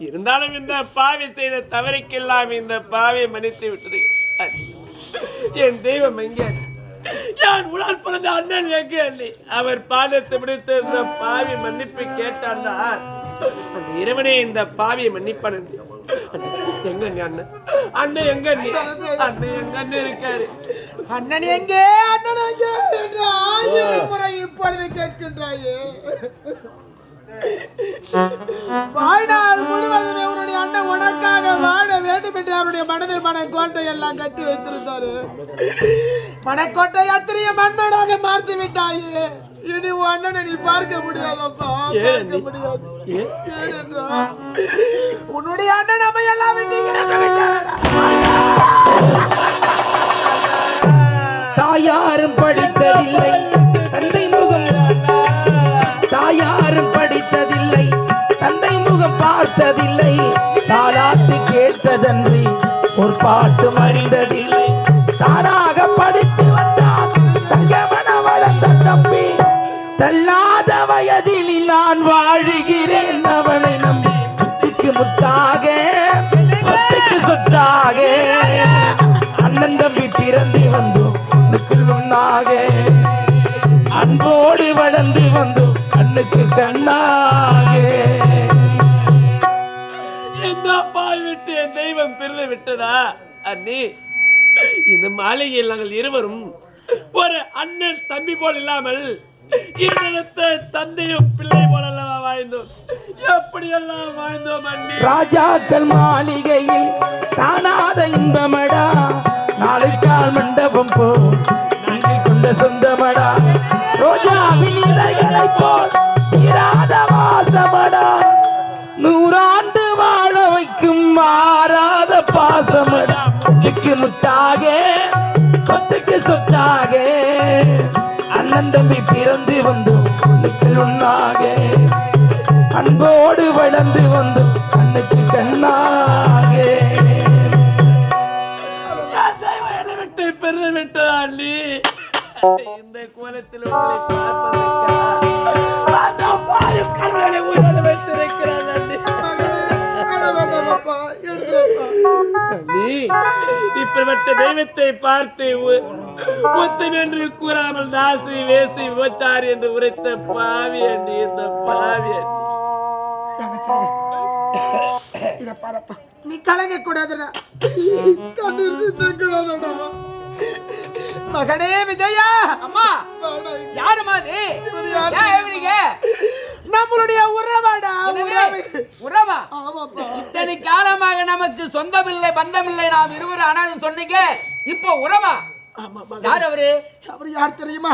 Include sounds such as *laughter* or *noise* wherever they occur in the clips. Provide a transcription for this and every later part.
இருந்தாலும் இந்த பாவி செய்த தவறுக்கெல்லாம் இந்த பாவியை மன்னித்து விட்டது. என் தெய்வம் எங்கே? யான் உடல் பிறந்த அண்ணன் எங்கே? அல்லி அவர் பாதத்தை பிடித்து இந்த பாவி மன்னிப்பு கேட்டான்னா அந்த இறைவனே இந்த பாவியை மன்னிப்பான் எங்க அண்ணன்? அண்ணன் எங்க அண்ணி அண்ணன் எங்க அண்ணன் இருக்காரு? அண்ணன் எங்கே? அண்ணன் எங்கே? என்று ஆயிரம் முறை இப்பொழுது கேட்கின்றாயே. வாழ்நாள் முழுவதும் அவருடைய அண்ணன் உனக்காக வாழ வேண்டும் என்று அவருடைய மனதில் மனக்கோட்டை எல்லாம் கட்டி வைத்திருந்தாரு. மனக்கோட்டை அத்தனைய மண்மேடாக மாற்றி விட்டாயே. இனி உன் அண்ணனை நீ பார்க்க முடியாதப்பா பார்க்க? முடியாது? ஏனென்றா? உன்னுடைய அண்ணன் நம்ம எல்லாம் விட்டு தாயாரும் படித்ததில்லை தந்தை முகம் தாயாரும் முகம் பார்த்ததில்லை. தாளாட்டு கேட்டதன்றி ஒரு பாட்டு மறிந்ததில்லை. தானாக படித்து வந்தான் தங்கமன வளர்ந்த தம்பி. தள்ளாத வயதில் நான் வாழுகிறேன் அவனை நம்பி. முத்துக்கு முத்தாக சொத்துக்கு சொத்தாக. அண்ணன் தம்பி பிறந்து வந்தோம் கண்ணுக்குள் ஒண்ணாக அன்போடு வளர்ந்து வந்தோம் கண்ணுக்கு கண்ணாக. விட்டு என் தெய்வம் பிரிந்து விட்டதா? அண்ணி இந்த மாளிகையில் நாங்கள் இருவரும் ஒரு அண்ணன் தம்பி போல் இல்லாமல் தந்தையும் பிள்ளை போல அல்லவா வாழ்ந்தோம்? எப்படியெல்லாம் வாழ்ந்தோம் அண்ணி? ராஜாக்கள் மாளிகையில் காணாத இன்பமடா. நாளைக்கால் மண்டபம் போ நாங்கள் கொண்ட சொந்தமடா. ரோஜாவின் இதழ்களை போல் இராத வாசமடா. இல்லாத பாசமடா முத்துக்கு முத்தாக சொத்துக்கு சொத்தாக அண்ணன் தம்பி பிறந்து வந்தோம் ஒண்ணுக்குள் ஒண்ணாக அன்போடு வளர்ந்து வந்தோம் கண்ணுக்கு கண்ணாக. என் தெய்வம் இந்த கோலத்தில் உங்களை பார்ப்பதற்காக. இப்படிப்பட்ட தெய்வத்தை பார்த்து முத்தம் என்று கூறாமல் தாசி வேசி விபச்சாரி என்று உரைத்த பாவி அண்ணி இந்த பாவி அண்ணி. இத பாருப்பா. நீ கலங்க கூடாதுடா கண்ணீர் சிந்த கூடாதுடா மகனே விஜயா. அம்மா. யாருமா அது? நம்மளுடைய உறவாடா? உறவு. உறவா? ஆமாப்பா. இத்தனை காலமாக நமக்கு சொந்தமில்லை பந்தமில்லை நாம் இருவரும். அனாதம் சொன்னீங்க. இப்போ உறவா? ஆமா யார் அவரு? அவர் யார் தெரியுமா?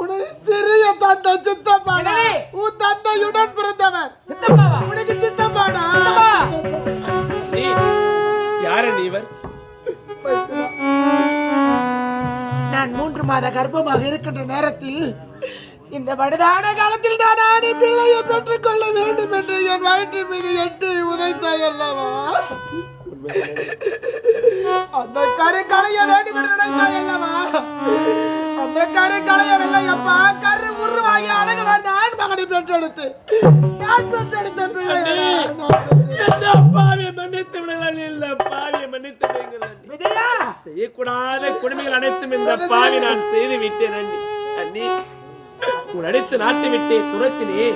உனக்கு சிறிய தந்தை சித்தப்பாடா? உன் தந்தையுடன் பிறந்தவர். சித்தப்பாவா? உனக்கு சித்தப்பாடா? யார நீ இவர்? நான் மூன்று மாத கர்ப்பமாக இருக்கின்ற நேரத்தில் இந்த வயதான காலத்தில் தான் ஆடி பிள்ளையை பெற்றுக்கொள்ள வேண்டும் என்று என் வயிற்று மீது எட்டி உதைத்தாய் அல்லவா? அந்த கரு களைய வேண்டும் என்று நினைத்தாய் அல்லவா? அந்த கரு களையவில்லை அப்பா கரு உருவாகி அழகு வாழ்ந்த ஆண் மகனை பெற்றெடுத்து நான் பெற்றெடுத்த பிள்ளை பாவியை மன்னித்து விடலாம்? இந்த பாவியை மன்னித்து விடுங்கள் செய்யக்கூடாத கொடுமைகள் அனைத்தும் இந்த பாவி நான் செய்து விட்டேன் அண்ணி. அண்ணி உன் அடித்து நாட்டு விட்டே துரத்தினே.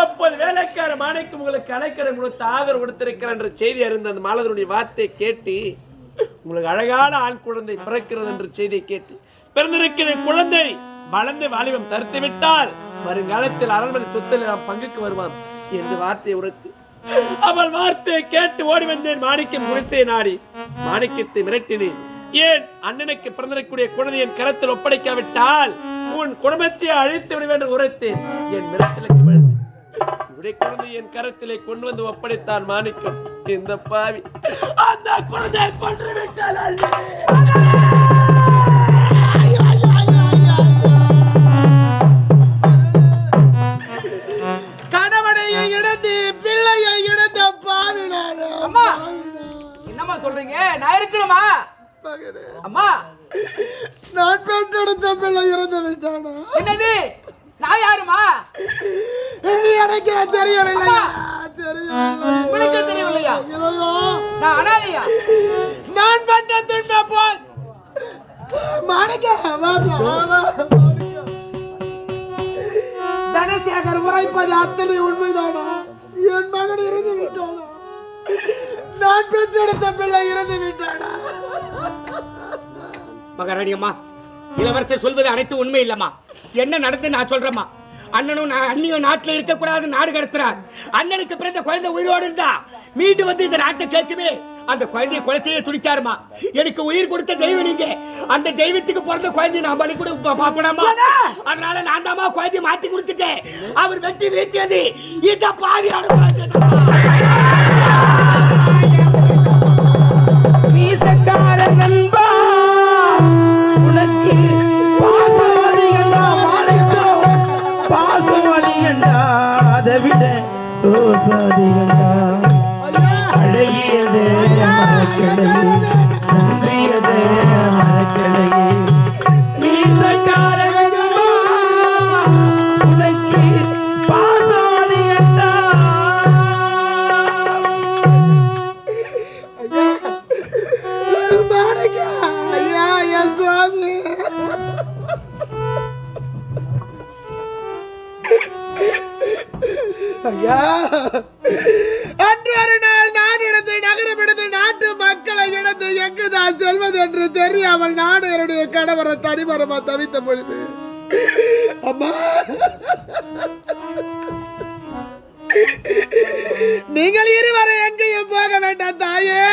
அப்போது வேலைக்கார மாணிக்கு உங்களுக்கு அலைக்கரம் கொடுத்து ஆதரவு கொடுத்திருக்கிறார் என்ற செய்தி அறிந்த அந்த மாலதனுடைய வார்த்தையை கேட்டு உங்களுக்கு அழகான ஆண் குழந்தை பிறக்கிறது என்ற செய்தியை கேட்டு பிறந்திருக்கிற குழந்தை வளர்ந்து வாலிபம் தடுத்து விட்டால் வருங்காலத்தில் அரண்மனை சொத்தில் நாம் பங்குக்கு வருவான் என்று வார்த்தையை உரைத்து அவள் வார்த்தையை கேட்டு ஓடி வந்தேன் மாணிக்கம் குடிசை நாடி. மாணிக்கத்தை மிரட்டினேன். ஏன் அண்ணனுக்கு பிறந்திருக்கக்கூடிய குழந்தை என் கரத்தில் ஒப்படைக்காவிட்டால் உன் குடும்பத்தை அழித்து விடுவேன் என்று உரைத்தேன். என் மிரட்டலுக்கு விழுந்து இவருடைய குழந்தை என் கரத்திலே கொண்டு வந்து ஒப்படைத்தான் மாணிக்கம். இந்த பாவி அந்த குழந்தையை கொன்று விட்டால் அல்ல. கணவனையை இழந்து பிள்ளையை இழந்த பாவினான? அம்மா. என்னம்மா சொல்றீங்க? நான் இருக்கணுமா அம்மா. நான் பெற்றெடுத்த பிள்ளை இறந்து விட்டானா? என்னது? நான் யாருமா? எனக்கே தெரியவில்லை. தெரியவில்லை. தெரியவில்லையா? நான் அனாதையா? நான் பட்ட துன்ப போய்! மாணிக்க. தனசேகர் உரைப்பது அத்தனை உண்மைதானா? என் மகன் இறந்து விட்டானா? நான் பெற்றெடுத்த பிள்ளை இறந்து விட்டானா? மகாராணி அம்மா இளவரசர் சொல்வது அனைத்து உண்மை இல்லம்மா. என்ன நடந்து நான் சொல்றேம்மா? அண்ணனும் அண்ணியும் நாட்டுல இருக்க கூடாது நாடு கடத்துறார். அண்ணனுக்கு பிறந்த குழந்தை உயிரோடு இருந்தா மீண்டு வந்து இந்த நாட்டை கேட்குமே. அந்த குழந்தைய கொலை செய்ய துடிச்சாருமா? எனக்கு உயிர் கொடுத்த தெய்வம் நீங்க. அந்த தெய்வத்துக்கு பிறந்த குழந்தைய நான் பலி கூட பாப்படாமா அதனால நான் தாமா குழந்தைய மாத்தி கொடுத்துட்டேன். அவர் வெட்டி வீழ்த்தியது இந்த பாவியான குழந்தை ரோசாதிகண்டா அழகியதே மரக்கிளையே நன்றியதே மரக்கிளையே நீ சக்கார *laughs* அன்று ஒரு நாள் நான் இடத்தை நகரமிடத்து நாட்டு மக்களை இடத்து எங்குதான் செல்வது என்று தெரியாமல் நாடு என்னுடைய கணவரை தனிமரமா தவித்த பொழுது. அம்மா. நீங்கள் இருவரை எங்கேயும் போக வேண்டாம் தாயே.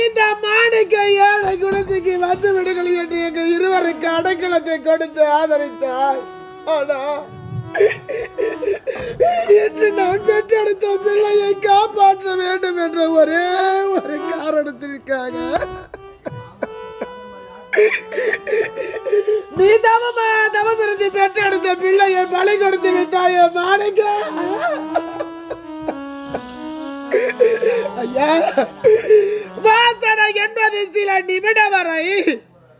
இந்த மாணிக்க ஏழை குணத்துக்கு வந்து விடுங்கள் என்று எங்கள் இருவருக்கு அடைக்கலத்தை கொடுத்து ஆதரித்தார். ஆனா இருக்காங்க. *laughs* நீ தவமா தவம் இருந்து பெற்றெடுத்த பிள்ளையை பலி கொடுத்து விட்டாய மாணிக்க. ஐயா வாசனை என்பது சில நிமிட வரை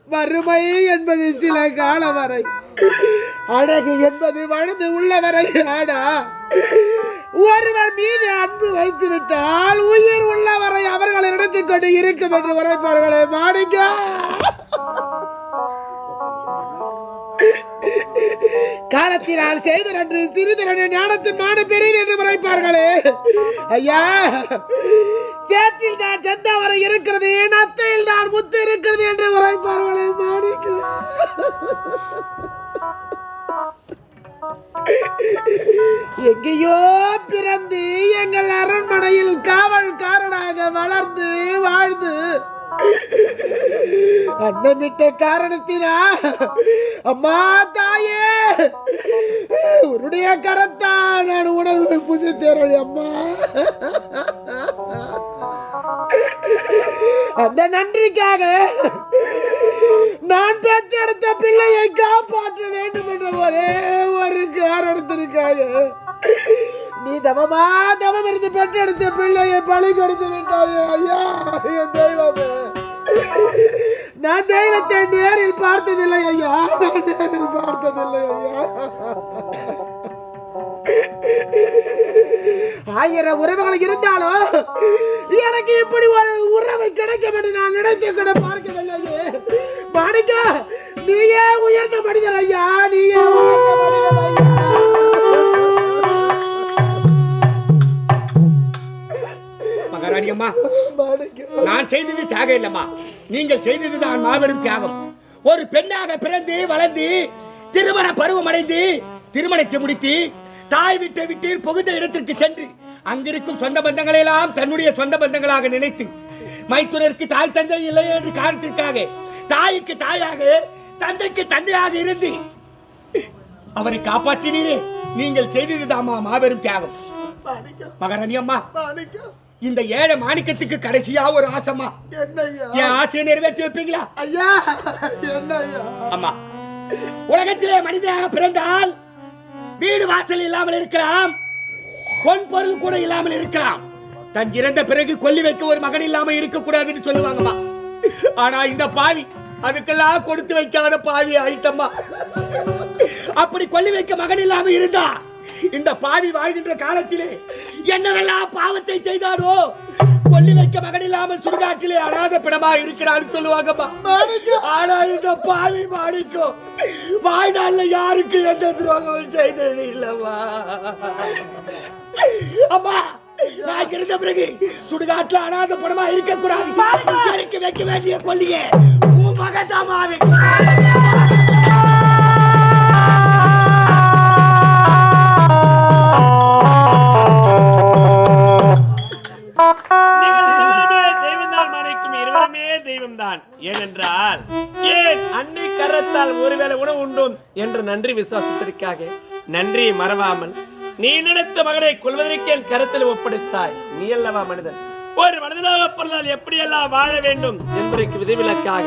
வறுமை என்பது சில கால வரை அழகு என்பது வளர்ந்து உள்ளவரை ஆடா. ஒருவர் மீது அன்பு வைத்து விட்டால் உயிர் உள்ளவரை அவர்கள் எடுத்துக் கொண்டு இருக்கும் என்று உரைப்பார்களே மாணிக்க. காலத்தினால் செய்த நன்று சிறிது நன்று ஞானத்தின் மாடு பெரியது என்று உரைப்பார்களே. ஐயா சேற்றில் தான் செந்தவரை இருக்கிறது நத்தையில் தான் முத்து இருக்கிறது என்று உரைப்பார்களே மாணிக்க. எங்கேயோ பிறந்து எங்கள் அரண்மனையில் காவல்காரனாக வளர்ந்து வாழ்ந்து அன்னமிட்ட காரணத்தினா அம்மா தாயே உன்னுடைய கரத்தா நான் உணவு புசித்தேன் அம்மா. அந்த நன்றிக்காக நான் பெற்றெடுத்த பிள்ளையை காப்பாற்ற வேண்டும் என்ற ஒரே ஒரு காரணத்திற்காக நீ தவமா தவம் இருந்து பெற்றெடுத்த பிள்ளையை பழி கொடுத்து விட்டாயே. ஐயா என் தெய்வமே. நான் தெய்வத்தை நேரில் பார்த்ததில்லை ஐயா. நேரில் பார்த்ததில்லை ஐயா. ஆயிரம் உறவுகள் இருந்தாலும் எனக்கு இப்படி ஒரு உறவு கிடைக்கும் என்று நான் நினைத்து கூட பார்க்கவில்லையே மாணிக்க நீயே உயர்ந்த மனிதர் ஐயா நீயே உயர்ந்த மனிதர் ஐயா. மகாராணி அம்மா மாணிக்கம் நான் செய்தது தியாகம் இல்லம்மா. நீங்கள் செய்தது தான் மாபெரும் தியாகம். ஒரு பெண்ணாக பிறந்து வளர்ந்து திருமண பருவம் அடைந்து திருமணத்தை முடித்து தாய் விட்டு விட்டு புகுந்த இடத்திற்கு சென்று அங்கிருக்கும் சொந்த பந்தங்களை எல்லாம் தன்னுடைய சொந்த பந்தங்களாக நினைத்து மைத்துனருக்கு தாய் தந்தை இல்லை என்று காரணத்திற்காக தாய்க்கு தாயாக தந்தைக்கு தந்தையாக இருந்து அவரை காப்பாற்றினீரே. நீங்கள் செய்தது தாமா மாபெரும் தியாகம். மகாராணி அம்மா இந்த ஏழை மாணிக்கத்துக்கு கடைசியா ஒரு ஆசைமா என் ஆசையை நிறைவேற்றி வைப்பீங்களா? ஐயா அம்மா உலகத்திலே மனிதனாக பிறந்தால் வீடு வாசல் இல்லாமல் இருக்கலாம். பொன் பொருள் கூட இல்லாமல் இருக்கலாம். தன் இறந்த பிறகு கொல்லி வைக்க ஒரு மகன் இல்லாமல் இருக்கக்கூடாதுன்னு சொல்லுவாங்கம்மா. ஆனா இந்த பாவி அதுக்கெல்லாம் கொடுத்து வைக்காத பாவி ஆயிட்டம்மா. அப்படி கொல்லி வைக்க மகன் இல்லாம இருந்தா இந்த பாவி வாழ்கின்ற காலத்திலே என்னவெல்லாம் பாவத்தை செய்தாரோ வைக்க மகன் இல்லாமல் சுடுகாட்டிலே அனாத பிணமாக இருக்கிறான்னு சொல்லுவாங்கம்மா. ஆனா இந்த பாவி மாணிக்கம் வாழ்நாள்ல யாருக்கு எந்த துரோகமும் செய்தது இல்லம்மா. அம்மா நான் இருந்த பிறகு சுடுகாட்டுல அனாத படமா இருக்க கூடாது எனக்கு வைக்க வேண்டிய கொல்லியே உன் மகதாமா நீங்கள் தெய்வம் தான். ஏனென்றால் ஏன் அன்னை கரத்தால் ஒருவேளை உணவு உண்டும் என்ற நன்றி விசுவாசத்திற்காக நன்றி மறவாமல். நீ நினைத்த மகனை கொள்வதற்கு என் கருத்தில் ஒப்படைத்தாய்? நீ அல்லவா மனிதன்? ஒரு மனிதனாக பிறந்தால் எப்படியெல்லாம் வாழ வேண்டும் என்பதற்கு விதிவிலக்காக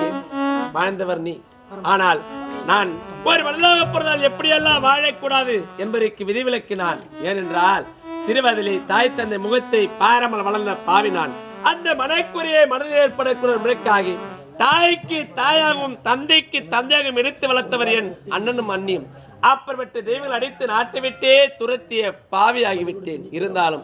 வாழ்ந்தவர் நீ. ஆனால் நான் ஒரு மனிதனாக பிறந்தால் எப்படியெல்லாம் வாழக்கூடாது என்பதற்கு விதிவிலக்கினான். ஏனென்றால் சிறுவதிலே தாய் தந்தை முகத்தை பாராமல் வளர்ந்த பாவினான் அந்த மனக்குறையை மனதில் ஏற்படக்கூடிய முறைக்காகி தாய்க்கு தாயாகவும் தந்தைக்கு தந்தையாகவும் எடுத்து வளர்த்தவர் என் அண்ணனும் அண்ணியும். அப்புறமட்டு தெய்வங்கள் அடித்து நாட்டை விட்டே துரத்திய பாவியாகிவிட்டேன் இருந்தாலும்.